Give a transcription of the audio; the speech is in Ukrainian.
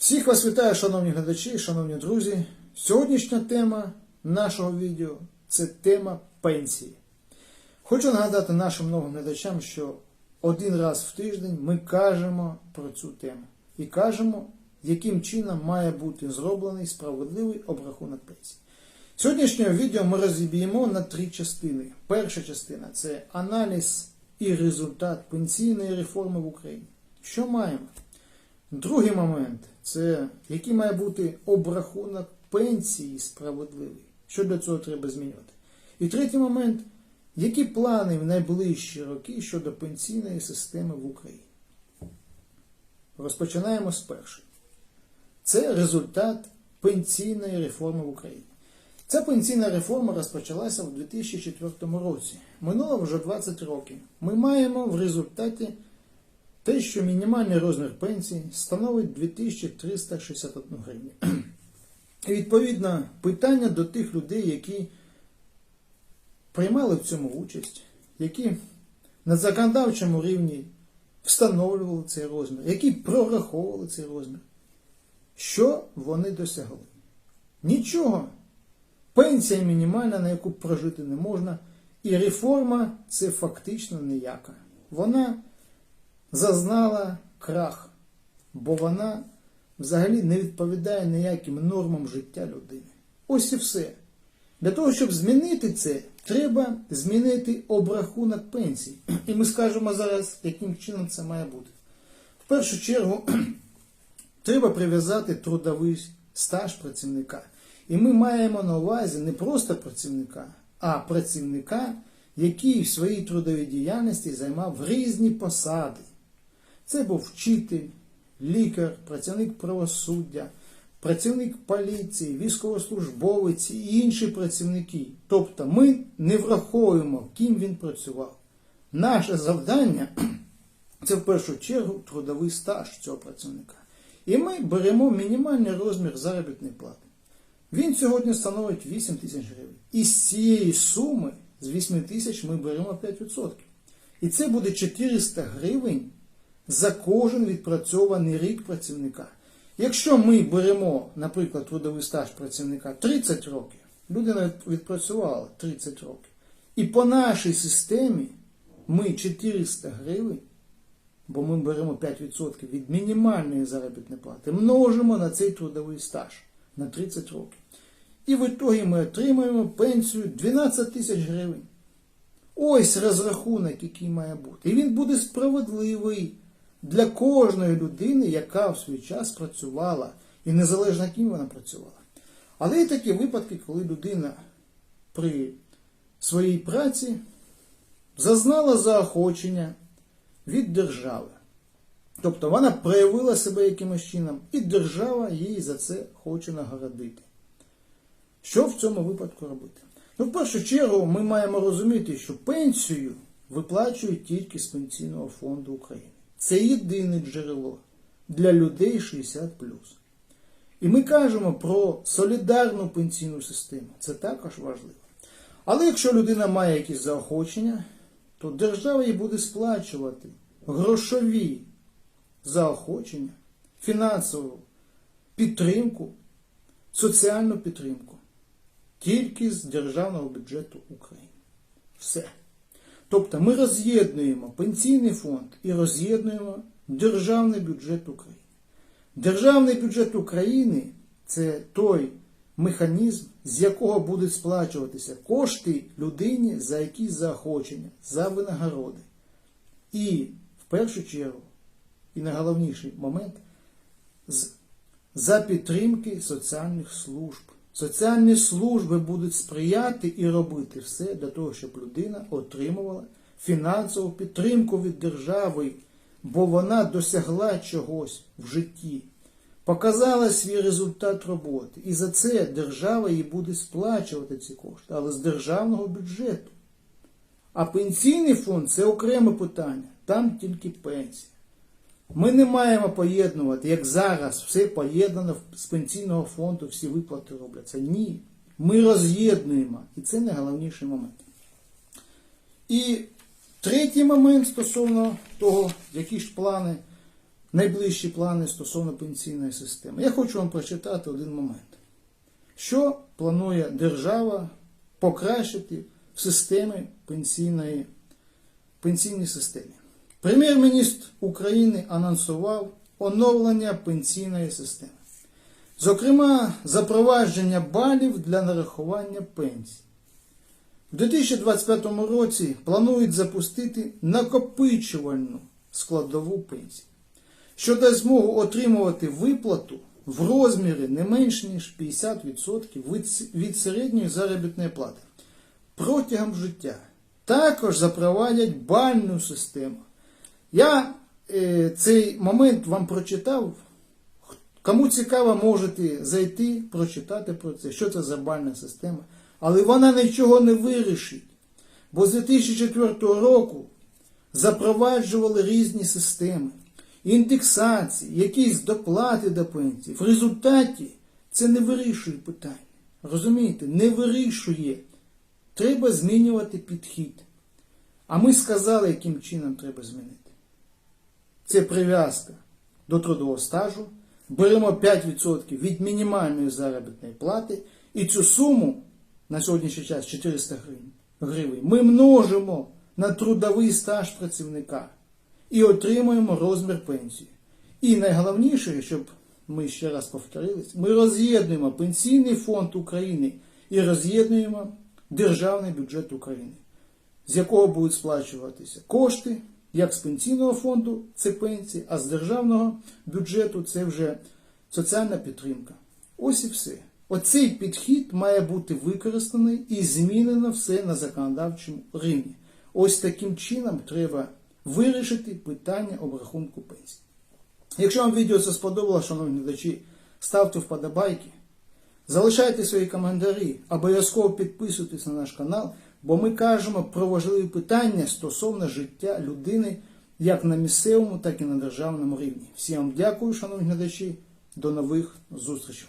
Всіх вас вітаю, шановні глядачі, шановні друзі. Сьогоднішня тема нашого відео це тема пенсії. Хочу нагадати нашим новим глядачам, що один раз в тиждень ми кажемо про цю тему і кажемо, яким чином має бути зроблений справедливий обрахунок пенсії. Сьогоднішнього відео ми розіб'ємо на три частини. Перша частина це аналіз і результат пенсійної реформи в Україні. Що маємо? Другий момент це який має бути обрахунок пенсії справедливий. Що для цього треба змінювати? І третій момент, які плани в найближчі роки щодо пенсійної системи в Україні? Розпочинаємо з першої. Це результат пенсійної реформи в Україні. Ця пенсійна реформа розпочалася в 2004 році. Минуло вже 20 років. Ми маємо в результаті те, що мінімальний розмір пенсії становить 2361 гривню. І відповідно питання до тих людей, які приймали в цьому участь, які на законодавчому рівні встановлювали цей розмір, які прораховували цей розмір. Що вони досягли? Нічого. Пенсія мінімальна, на яку прожити не можна, і реформа це фактично ніяка. Вона зазнала крах, бо вона взагалі не відповідає ніяким нормам життя людини. Ось і все. Для того, щоб змінити це, треба змінити обрахунок пенсій. І ми скажемо зараз, яким чином це має бути. В першу чергу, треба прив'язати трудовий стаж працівника. І ми маємо на увазі не просто працівника, а працівника, який в своїй трудовій діяльності займав різні посади. Це був вчитель, лікар, працівник правосуддя, працівник поліції, військовослужбовець і інші працівники. Тобто ми не враховуємо, ким він працював. Наше завдання це в першу чергу трудовий стаж цього працівника. І ми беремо мінімальний розмір заробітної плати. Він сьогодні становить 8 тисяч гривень. І з цієї суми, з 8 тисяч, ми беремо 5%. І це буде 400 гривень за кожен відпрацьований рік працівника. Якщо ми беремо, наприклад, трудовий стаж працівника 30 років, людина відпрацювала 30 років, і по нашій системі ми 400 гривень, бо ми беремо 5% від мінімальної заробітної плати, множимо на цей трудовий стаж на 30 років. І в ітогі ми отримаємо пенсію 12 тисяч гривень. Ось розрахунок, який має бути. І він буде справедливий для кожної людини, яка в свій час працювала, і незалежно ким вона працювала. Але є такі випадки, коли людина при своїй праці зазнала заохочення від держави. Тобто вона проявила себе якимось чином, і держава їй за це хоче нагородити. Що в цьому випадку робити? Ну, в першу чергу, ми маємо розуміти, що пенсію виплачують тільки з Пенсійного фонду України. Це єдине джерело для людей 60. І ми кажемо про солідарну пенсійну систему. Це також важливо. Але якщо людина має якісь заохочення, то держава їй буде сплачувати грошові заохочення, фінансову підтримку, соціальну підтримку тільки з державного бюджету України. Все. Тобто ми роз'єднуємо пенсійний фонд і роз'єднуємо державний бюджет України. Державний бюджет України це той механізм, з якого будуть сплачуватися кошти людині за якісь заохочення, за винагороди. І в першу чергу, і найголовніший момент, за підтримки соціальних служб. Соціальні служби будуть сприяти і робити все для того, щоб людина отримувала фінансову підтримку від держави, бо вона досягла чогось в житті, показала свій результат роботи. І за це держава їй буде сплачувати ці кошти, але з державного бюджету. А пенсійний фонд це окреме питання, там тільки пенсія. Ми не маємо поєднувати, як зараз все поєднано з пенсійного фонду, всі виплати робляться. Ні. Ми роз'єднуємо. І це найголовніший момент. І третій момент стосовно того, які ж плани найближчі плани стосовно пенсійної системи. Я хочу вам прочитати один момент. Що планує держава покращити в системі пенсійної, пенсійній системі? Прем'єр-міністр України анонсував оновлення пенсійної системи. Зокрема, запровадження балів для нарахування пенсій. У 2025 році планують запустити накопичувальну складову пенсії, що дасть змогу отримувати виплату в розмірі не менш ніж 50% від від середньої заробітної плати протягом життя. Також запровадять бальну систему. Я е, цей момент вам прочитав. Кому цікаво, можете зайти, прочитати про це, що це за бальна система. Але вона нічого не вирішить. Бо з 2004 року запроваджували різні системи, індексації, якісь доплати до пенсії. В результаті це не вирішує питання. Розумієте? Не вирішує. Треба змінювати підхід. А ми сказали, яким чином треба змінити. Це прив'язка до трудового стажу. Беремо 5% від мінімальної заробітної плати і цю суму на сьогоднішній час 400 гривень, ми множимо на трудовий стаж працівника і отримуємо розмір пенсії. І найголовніше, щоб ми ще раз повторились, ми роз'єднуємо Пенсійний фонд України і роз'єднуємо Державний бюджет України з якого будуть сплачуватися кошти, як з пенсійного фонду це пенсії, а з державного бюджету це вже соціальна підтримка. Ось і все. Оцей підхід має бути використаний і змінено все на законодавчому рівні. Ось таким чином треба вирішити питання обрахунку пенсії. Якщо вам відео це сподобалося, шановні глядачі, ставте вподобайки. Залишайте свої коментарі, обов'язково підписуйтесь на наш канал, бо ми кажемо про важливі питання стосовно життя людини як на місцевому, так і на державному рівні. Всім вам дякую, шановні глядачі. До нових зустрічей.